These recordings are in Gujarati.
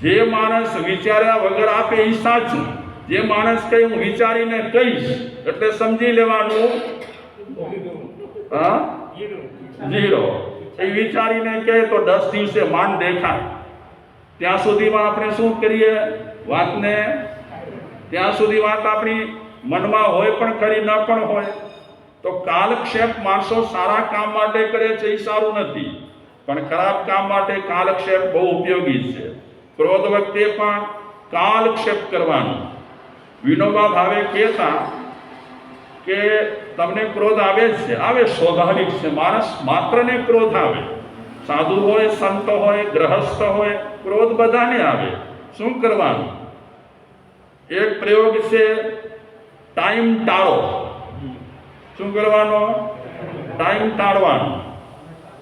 જે માણસ વિચાર્યા વગર આપે એ સાચું. જે માણસ કઈ હું વિચારીને કહીશ, એટલે સમજી લેવાનું. હા? ઝીરો. એ વિચારીને કહે તો દસ દિવસે માન દેખાય. ત્યાં સુધીમાં આપણે શું કરીએ? વાતને? ત્યાં સુધી વાત આપણી મનમાં હોય પણ ખરી, ન પણ હોય. તો કાલક્ષેપ માણસો સારા કામ માટે કરે છે, એ સારું નથી. પણ ખરાબ કામ માટે કાલક્ષેપ બહુ ઉપયોગી છે. ક્રોધ વખતે પણ કાલક્ષેપ કરવાનું. વિનોબા ભાવે કહેતા કે તમને ક્રોધ આવે છે. આવે, સ્વાભાવિક છે. માણસ માત્રને ક્રોધ આવે. સાધુ હોય, સંત હોય, ગ્રહસ્થ હોય, ક્રોધ બધાને આવે. શું કરવાનું? એક પ્રયોગ છે ટાઈમ ટાળો. શું કરવાનો? ટાઈમ ટાળવાનો.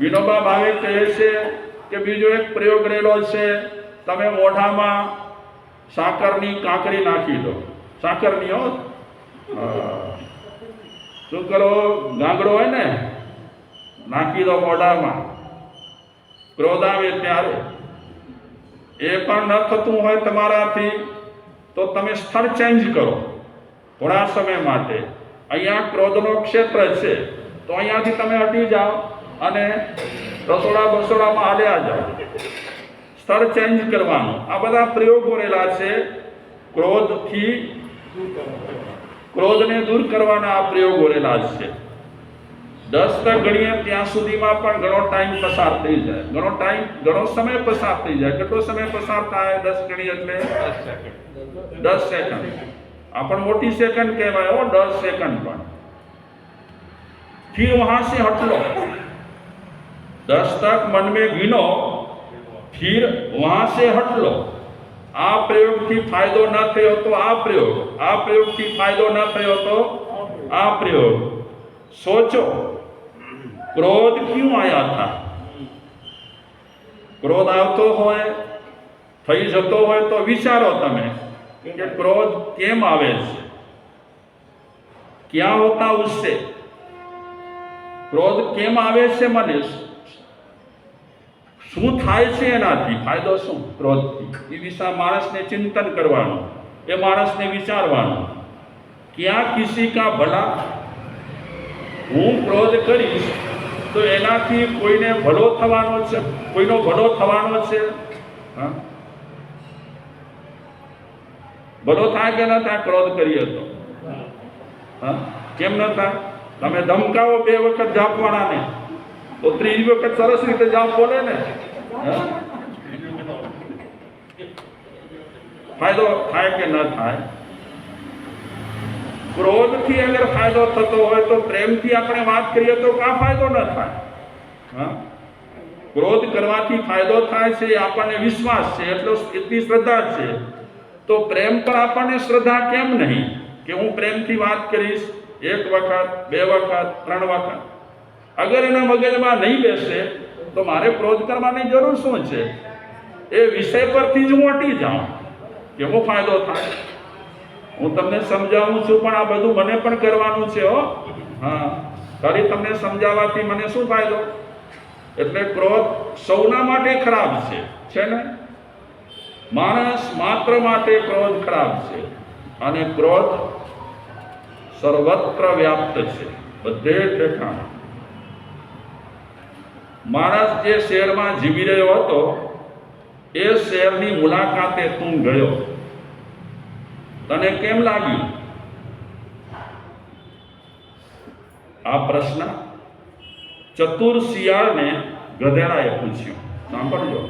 વિનોબા ભાવે કહે છે કે બીજો એક પ્રયોગ રહેલો છે તમે મોઢામાં સાકરની કાંકરી નાખી દો. સાકરની હો. શું કરો? ગાંગડો હોય ને? નાખી દો મોઢામાં. ક્રોધ આવે ત્યારે. એ પણ ન થતું હોય તમારાથી, તો તમે સ્થળ ચેન્જ કરો. થોડા સમય માટે. અહીંયા ક્રોધનો ક્ષેત્ર છે. તો અહીંયાથી તમે હટી જાઓ અને રસોડા બસોડામાં હાલ્યા જાઓ. સ્થળ ચેન્જ કરવાનો. આ બધા પ્રયોગ કરેલા છે. ક્રોધથી ક્રોધને દૂર કરવાના આ પ્રયોગ કરેલા છે. દસ તક ગણીએ ત્યાં સુધીમાં પણ ઘણો ટાઈમ પસાર થઈ જાય. ઘણો ટાઈમ, ઘણો સમય પસાર થઈ જાય. કેટલો સમય પસાર થાય? દસ ગણી એટલે? દસ સેકન્ડ. આ પણ મોટી સેકન્ડ કહેવાય હો, દસ સેકન્ડ પણ. થી વહાં સે હટલો. દસ તક મન મેં ગીનો. फिर वहाँ से हट लो। आप प्रयोग की फायदो ना थे हो तो आप प्रयोग। आप प्रयोग की फायदो ना थे हो तो आप प्रयोग। सोचो, क्रोध क्यों आया था? क्रोध आवतो होए थई जतो होए तो विचारो ते क्रोध केम आवे क्या होता उससे? क्रोध केम आवे से मनुष्य? શું થાય છે એનાથી? ફાયદો શું? ક્રોધથી. એ વિશે માણસને ચિંતન કરવાનું, એ માણસને વિચારવાનું. ક્યાં કિસી કા ભલા? હું ક્રોધ કરીશ તો એનાથી કોઈને ભલો થવાનો છે, કોઈનો ભલો થવાનો છે? હા? ભલો થાય કે ન થાય ક્રોધ કરીએ તો? હા? કેમ ન થાય? તમે ધમકાવો બે વખત જાપવાના ને તો ત્રીજી વખત સરસ રીતે જાપ બોલે ને? ફાયદો થાય કે ન થાય? ક્રોધથી અગર ફાયદો થતો હોય તો પ્રેમથી આપણે વાત કરીએ તો કા ફાયદો ન થાય? ક્રોધ કરવાથી ફાયદો થાય છે આપણને વિશ્વાસ છે, એટલો એટલી શ્રદ્ધા છે. તો પ્રેમ પર આપણને શ્રદ્ધા કેમ નહીં? કે હું પ્રેમથી વાત કરીશ, એક વખત, બે વખત, ત્રણ વખત. અગર એના મગજમાં નહીં બેસે તો મારે ક્રોધ કરવાની જરૂર શું છે? એ વિષય પરથી જ હું હટી જાઉં. કેવો ફાયદો થાય? હું તમને સમજાવું છું, પણ આ બધું મને પણ કરવાનું છે, હો. હા. ખાલી તમને સમજાવવાથી મને શું ફાયદો? એટલે ક્રોધ સૌના માટે ખરાબ છે છે ને? માણસ માત્ર માટે ક્રોધ ખરાબ છે, અને ક્રોધ સર્વત્ર વ્યાપ્ત છે, બધે ઠેકાણે માણસ જે શહેરમાં જીવી રહ્યો હતો, એ શહેરની મુલાકાતે તું ગયો. તને કેમ લાગ્યું? આ પ્રશ્ન ચતુર શિયાળને ગધેડાએ પૂછ્યો. સાંભળજો.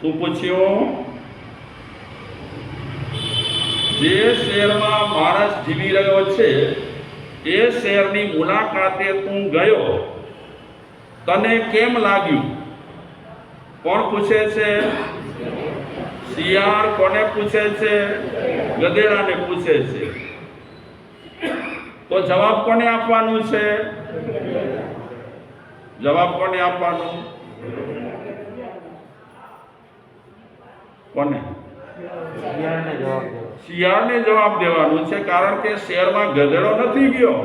શું પૂછ્યું? જે શહેરમાં માણસ જીવી રહ્યો છે એ શહેરની મુલાકાતે તું ગયો, તને કેમ લાગ્યું? કોણ પૂછે છે? શિયાળ કોને પૂછે છે? ગધેડાને પૂછે છે. તો જવાબ કોને આપવાનું છે? જવાબ કોને આપવાનું? કોને? શિયાળને જવાબ દેવો દેવાનું છે કારણ કે શહેરમાં ગધેડો નથી ગયો.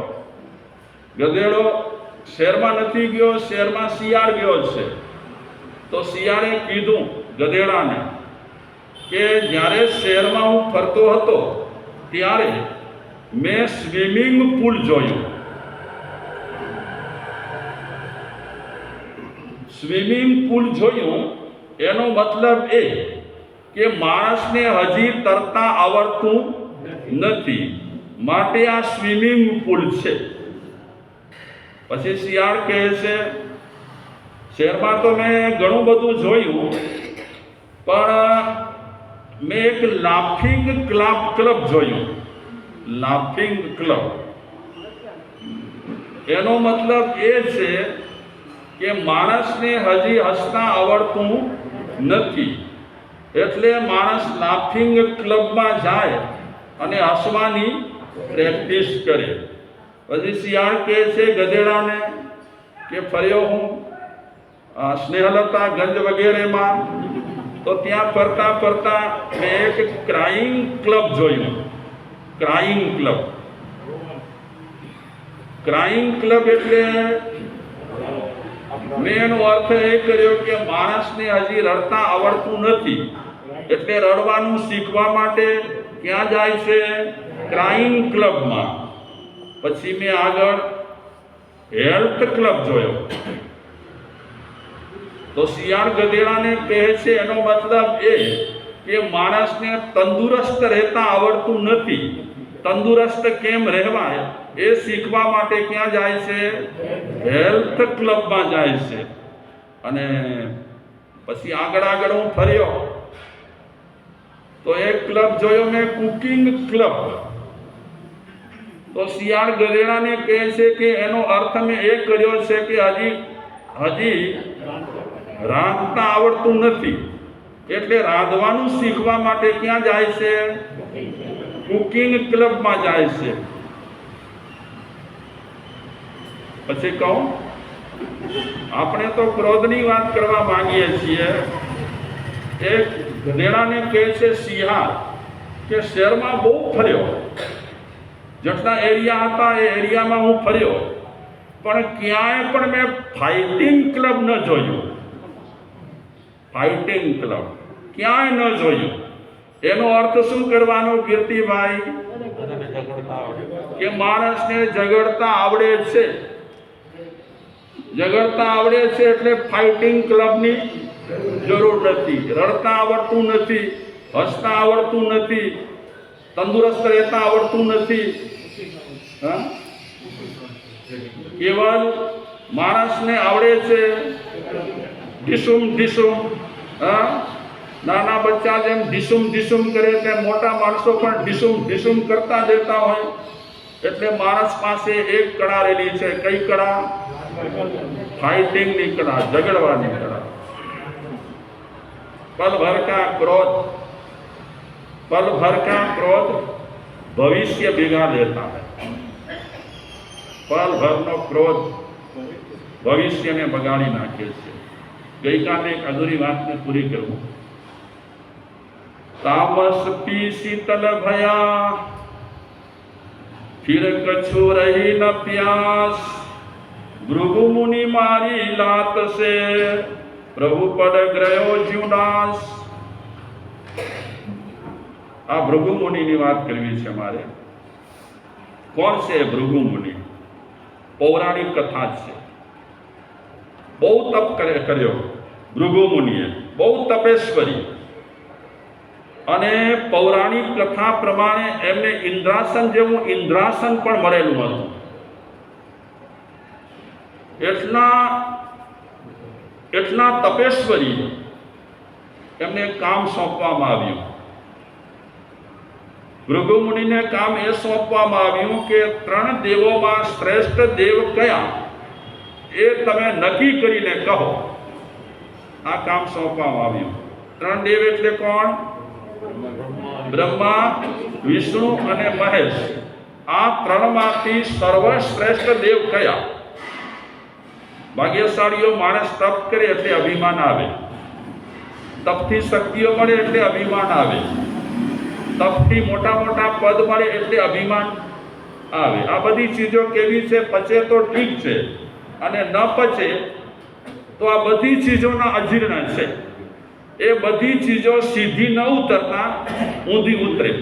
ગધેડો શહેરમાં નથી ગયો શહેરમાં શિયાળ ગયો છે. તો શિયાળે કીધું ગધેડાને કે જ્યારે શહેરમાં હું ફરતો હતો ત્યારે મેં સ્વિમિંગ પુલ જોયું. સ્વિમિંગ પુલ જોયું એનો મતલબ એ કે માણસને હજી તરતા આવડતું નથી. માટે આ સ્વિમિંગ પુલ છે. પછી શિયાળ કહે છે શહેરમાં તો મેં ઘણું બધું જોયું, પણ મેં એક લાફિંગ ક્લબ ક્લબ જોયું. Laughing club. એનો મતલબ એ છે કે માણસને હજી હસતા આવડતું નથી. એટલે માણસ લાફિંગ ક્લબમાં જાય અને હસવાની પ્રેક્ટિસ કરે. પછી શિયાળ કહે છે ગધેડાને કે ફર્યો હું સ્નેહલતા ગંજ વગેરેમાં. તો ત્યાં ફરતા ફરતા મેં એક ક્રાઇંગ ક્લબ જોયું. ક્રાઇંગ ક્લબ ક્રાઇમ ક્લબ એટલે મેં એનો અર્થ એ કર્યો કે માણસને હજી રડતા આવડતું નથી. એટલે રડવાનું શીખવા માટે ક્યાં જાય છે? ક્રાઇમ ક્લબમાં પછી મેં આગળ હેલ્થ ક્લબ જોયો. તો શિયાળ ગધેડાને કહે છે, એનો મતલબ એ કે માણસને તંદુરસ્ત રહેતા આવડતું નથી. તંદુરસ્ત કેમ રહેવાય? એ શીખવા માટે ક્યાં જાય છે? હેલ્થ ક્લબમાં જાય છે. અને પછી આગળ આગળ હું ફર્યો. તો એક ક્લબ જોયો મેં, કુકિંગ ક્લબ. તો શિયાળ ગરેડાને કહે છે કે એનો અર્થ મેં એ કર્યો છે કે હજી હજી રાંધતા આવડતું નથી. એટલે રાંધવાનું શીખવા માટે ક્યાં જાય છે? કુકિંગ ક્લબમાં જાય છે. પછી કહું, આપણે તો ક્રોધની વાત કરવા માંગીએ છીએ. એક ગધેડાને કહે છે સિંહાર કે શહેરમાં બહુ ફર્યો. જેટલા એરિયા હતા એ એરિયામાં હું ફર્યો. પણ ક્યાંય પણ મેં ફાઇટિંગ ક્લબ ન જોયું. ફાઇટિંગ ક્લબ ક્યાંય ન જોયું. એનો અર્થ શું કરવાનો કીર્તિભાઈ? કે માણસને ઝઘડતા આવડે છે. ઝઘડતા આવડે છે એટલે ફાઇટિંગ ક્લબની જરૂર નથી. રડતા આવડતું નથી, હસતા આવડતું નથી, તંદુરસ્ત રહેતા આવડતું નથી. કેવલ માણસને આવડે છે. ઢીસુમ ઢીસુમ, હા? નાના બચ્ચા જેમ ઢીસુમ ઢીસુમ કરે તેમ મોટા માણસો પણ ઢીસુમ ઢીસુમ કરતા દેતા હોય. એટલે માણસ પાસે એક કળા રહેલી છે. કઈ કળા? ફાઇટિંગની કળા, ઝઘડવાની કળા. પલભરકા ક્રોધ. પલભરકા ક્રોધ ભવિષ્ય ભેગા દેતા હોય. પલભરનો ક્રોધ ભવિષ્યને બગાડી નાખે છે. ગઈકાલે એક અધૂરી વાતને પૂરી કરવું તામસ પી શીતલ ભયા ફિર કછુ રહી ન પ્યાસ ભૃગુ મુનિ મારી લાત સે પ્રભુ પદ ગ્રયો જ્યુદાસ આ ભૃગુ મુનિની વાત કરવી છે મારે કોણ છે ભૃગુ મુનિ પૌરાણિક કથા છે બહુ તપ કરે કર્યો ભૃગુ મુનિએ બહુ તપેશ્વરી અને પૌરાણિક કથા પ્રમાણે એમને ઇન્દ્રાસન જેવું ઇન્દ્રાસન પણ મળેલું હતું. એટલા એટલા તપેશ્વરી એમને કામ સોંપવામાં આવ્યું. ભૃગુમુનિને કામ એ સોંપવામાં આવ્યું કે ત્રણ દેવોમાં શ્રેષ્ઠ દેવ કયા એ તમે નક્કી કરીને કહો. આ કામ સોંપવામાં આવ્યું. ત્રણ દેવ એટલે કોણ? બ્રહ્મા, વિષ્ણુ અને મહેશ. આ ત્રણમાંથી સર્વશ્રેષ્ઠ દેવ કયા? ભાગ્યશાળીઓ માણસ તપ કરે એટલે અભિમાન આવે. તપથી શક્તિઓ મળે એટલે અભિમાન આવે. તપથી મોટા મોટા પદ મળે એટલે અભિમાન આવે. આ બધી ચીજો કેવી છે? પચે તો ઠીક છે. અને ન પચે તો આ બધી ચીજોના અજીર્ણ છે. એ બધી ચીજો સીધી ન ઉતરતા ઊંધી ઉતરે.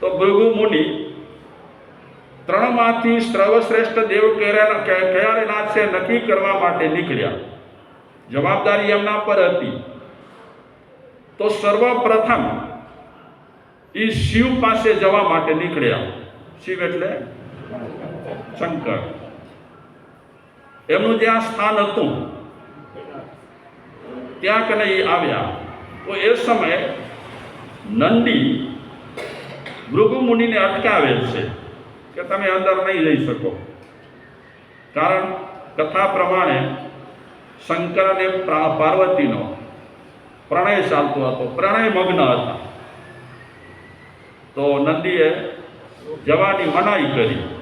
તો ભૃગુ મુનિ ત્રણમાંથી સર્વશ્રેષ્ઠ દેવ કયારે કયા છે નક્કી કરવા માટે નીકળ્યા. જવાબદારી એમના પર હતી. તો સર્વપ્રથમ એ શિવ પાસે જવા માટે નીકળ્યા. શિવ એટલે શંકર. એમનું જ્યાં સ્થાન હતું ત્યાં કને એ આવ્યા. તો એ સમયે નંદી ભૃગુ મુનિને અટકાવે છે કે તમે અંદર નહીં જઈ શકો. કારણ કથા પ્રમાણે શંકર અને પ્રા- પાર્વતીનો પ્રણય ચાલતો હતો. પ્રણય મગ્ન હતા. તો નંદીએ જવાની મનાઈ કરી.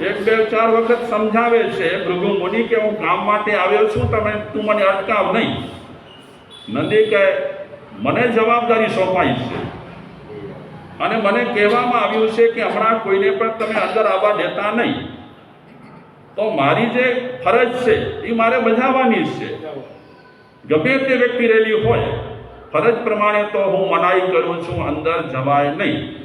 એક, બે, ચાર વખત સમજાવે છે, ભૃગુ મુનિ કે હું કામ માટે આવ્યો છું, તમે તું મને અટકાવ નહીં. નંદી કહે, મને જવાબદારી સોંપાઈ છે. અને મને કહેવામાં આવ્યું છે કે હમણાં કોઈને પણ તમે અંદર આવવા દેતા નહીં. તો મારી જે ફરજ છે, એ મારે બજાવવાની છે. ગમે તે વ્યક્તિ રહેલી હોય, ફરજ પ્રમાણે તો હું મનાઈ કરું છું, અંદર જવાય નહીં.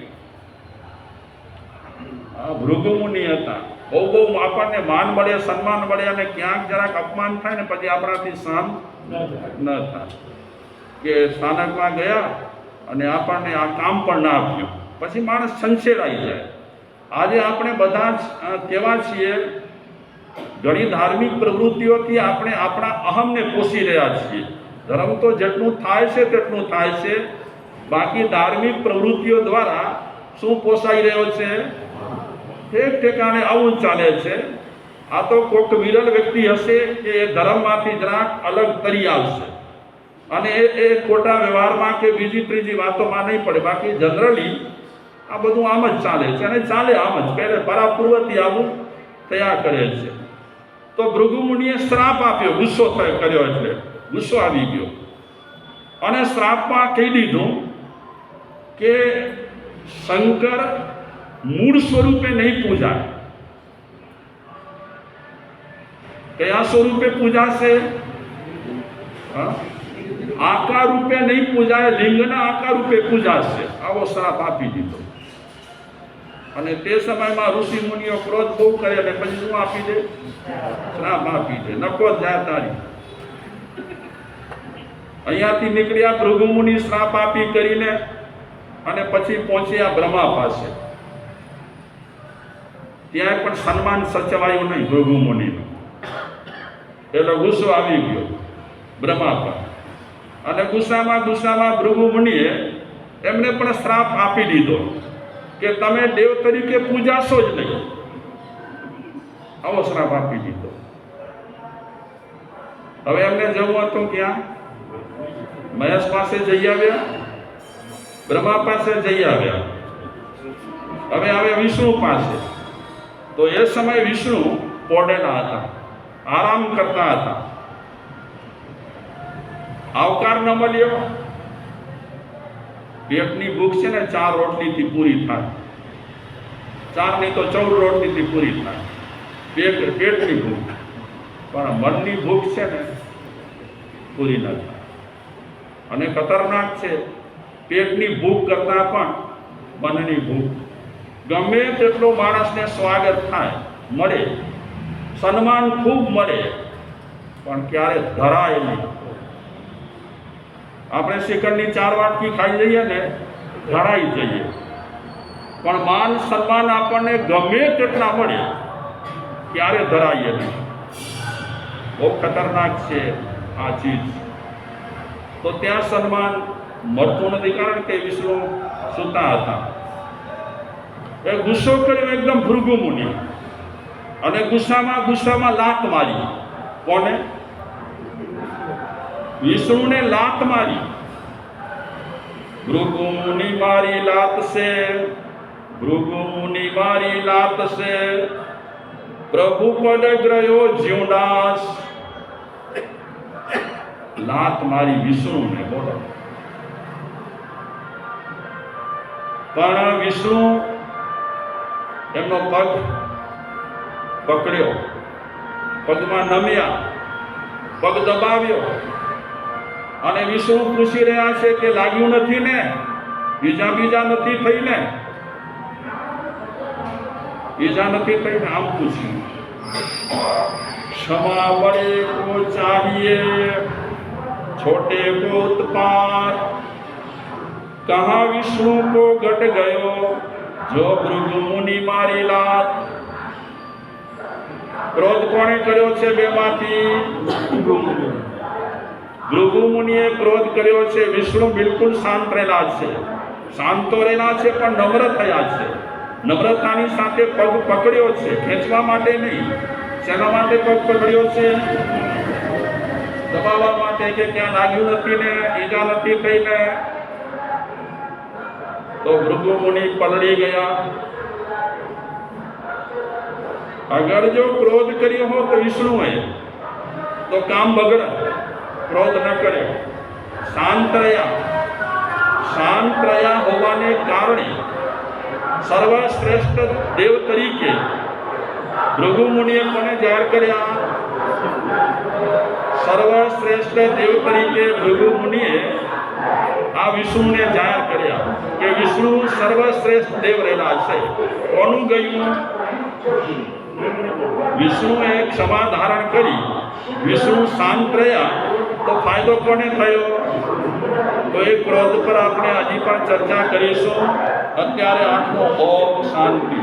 આ ભૃગુ હતા. બહુ બહુ આપણને માન મળે, સન્માન મળે અને ક્યાંક જરાક અપમાન થાય ને પછી આપણાથી સહન ન થાય. કે સ્થાનકમાં ગયા અને આપણને આ કામ પણ ના આપ્યું પછી માણસ સંશેરાઈ જાય. આજે આપણે બધા જ કેવા છીએ, ઘણી ધાર્મિક પ્રવૃત્તિઓથી આપણે આપણા અહમને પોષી રહ્યા છીએ. ધર્મ તો જેટલું થાય છે તેટલું થાય છે. બાકી ધાર્મિક પ્રવૃત્તિઓ દ્વારા શું પોસાઈ રહ્યો છે? એક ઠેકાણે આવું ચાલે છે. આ તો કોઈક વિરલ વ્યક્તિ હશે કે એ ધર્મમાંથી જરાક અલગ તરી આવશે. અને એ એ ખોટા વ્યવહારમાં કે બીજી ત્રીજી વાતોમાં નહીં પડે. બાકી જનરલી આ બધું આમ જ ચાલે છે અને ચાલે આમ જ. પહેલે પરાપૂર્વથી આવું તૈયાર કરે છે. તો ભૃગુમુનિએ શ્રાપ આપ્યો. ગુસ્સો કર્યો એટલે. ગુસ્સો આવી ગયો. અને શ્રાપમાં કહી દીધું કે શંકર મૂળ સ્વરૂપે નહીં પૂજાય કયા સ્વરૂપે પૂજાશે? આકાર રૂપે નહીં પૂજાય, લિંગના આકાર રૂપે પૂજાશે. આવો શ્રાપ આપી દીધો. અને તે સમયમાં ઋષિ મુનિઓ ક્રોધ બહુ કરે અને પછી શું આપી દે? શ્રાપ આપી દે. નકો જાય તારી. અહીંયાથી નીકળ્યા ભૃગુમુનિ શ્રાપ આપી કરીને અને પછી પહોંચ્યા બ્રહ્મા પાસે. ત્યાં પણ સન્માન સચવાયું નહીં ભૃગુ મુનિનું એટલે ગુસ્સો આવી ગયો બ્રહ્મા પર અને ગુસ્સામાં ગુસ્સામાં ભૃગુ મુનિએ એમને પણ શ્રાપ આપી દીધો કે તમે દેવ તરીકે પૂજાશો જ નહીં. આવો શ્રાપ આપી દીધો. હવે એમને જવું હતું ક્યાં? મહેશ પાસે જઈ આવ્યા? બ્રહ્મા પાસે જઈ આવ્યા. હવે આવે વિષ્ણુ પાસે. તો એ સમયે વિષ્ણુ પોડેલા હતા, આરામ કરતા હતા. આવકાર ન મળ્યો. પેટની ભૂખ છે ને ચાર રોટલીથી પૂરી થાય. ચાર નહીં તો ચૌદ રોટલીથી પૂરી થાય. પેટ, પેટની ભૂખ. પણ મનની ભૂખ છે ને, પૂરી ન થાય. અને ખતરનાક છે, પેટની ભૂખ કરતાં પણ મનની ભૂખ ગમે તેટલો માણસને સ્વાગત થાય, મળે. સન્માન ખૂબ મળે, પણ ક્યારે ધરાય નહીં. આપણે શ્રીખંડની ચાર વાટકી ખાઈ જઈએ ને, ધરાઈ જઈએ. પણ માન સન્માન આપણને ગમે તેટલા મળે, ક્યારે ધરાઈએ નહીં. બહુ ખતરનાક છે આ ચીજ. તો ત્યાં સન્માન મળતું નથી, કારણ કે વિષ્ણુ સૂતા હતા. એ ગુસ્સો કર્યો એકદમ ભૃગુ મુનિ. અને ગુસ્સામાં ગુસ્સામાં લાત મારી. કોને? વિષ્ણુને લાત મારી. ભૃગુ મુનિ મારી લાત છે. ભૃગુ મુનિ મારી લાત છે. પ્રભુ પદ ગ્રયો જીવદાસ લાત મારી વિષ્ણુને, બોલો. પણ વિષ્ણુ એમનો પગ પકડ્યો પગમાં નમ્યા પગ દબાવ્યો અને વિષ્ણુ પૂછી રહ્યા છે કે લાગ્યું નથી ને બીજા બીજા નથી થઈ ને બીજા નથી થઈ ને આમ પૂછ્યું क्षमा बड़े को चाहिए छोटे को उत्पात कहा विष्णु को घट गयो જો ભૃગુ મુનિ મારી લાત. ક્રોધ કોણે કર્યો છે બેમાંથી? ભૃગુ મુનિએ. ક્રોધ કર્યો છે. વિષ્ણુ બિલકુલ શાંત રહેલા છે. શાંતો રહેલા છે પણ નમ્ર થયા છે. નમ્રતાની સાથે પગ પકડ્યો છે. ખેંચવા માટે નહીં શેના માટે પગ પકડ્યો છે? દબાવવા માટે કે ત્યાં લાગ્યું નથી ને ઈજા નથી થઈને તો ભૃગુ મુનિ પલળી ગયા અગર જો ક્રોધ કર્યો હો તો વિષ્ણુએ તો કામ બગડે ક્રોધ ન કર્યો શાંત રહ્યા શાંત રહ્યા હોવાને કારણે સર્વશ્રેષ્ઠ દેવ તરીકે ભૃગુ મુનિએ કોને જાહેર કર્યા સર્વશ્રેષ્ઠ દેવ તરીકે ભૃગુ મુનિએ આ વિષ્ણુને જાહેર કર્યા કે વિષ્ણુ સર્વશ્રેષ્ઠ દેવ રહેલા છે. કોનું ગયું? વિષ્ણુએ ક્ષમા ધારણ કરી. વિષ્ણુ શાંત રહ્યા. તો ફાયદો કોને થયો? તો એ ક્રોધ પર આપણે હજી પણ ચર્ચા કરીશું. અત્યારે આઠમો ઓમ શાંતિ.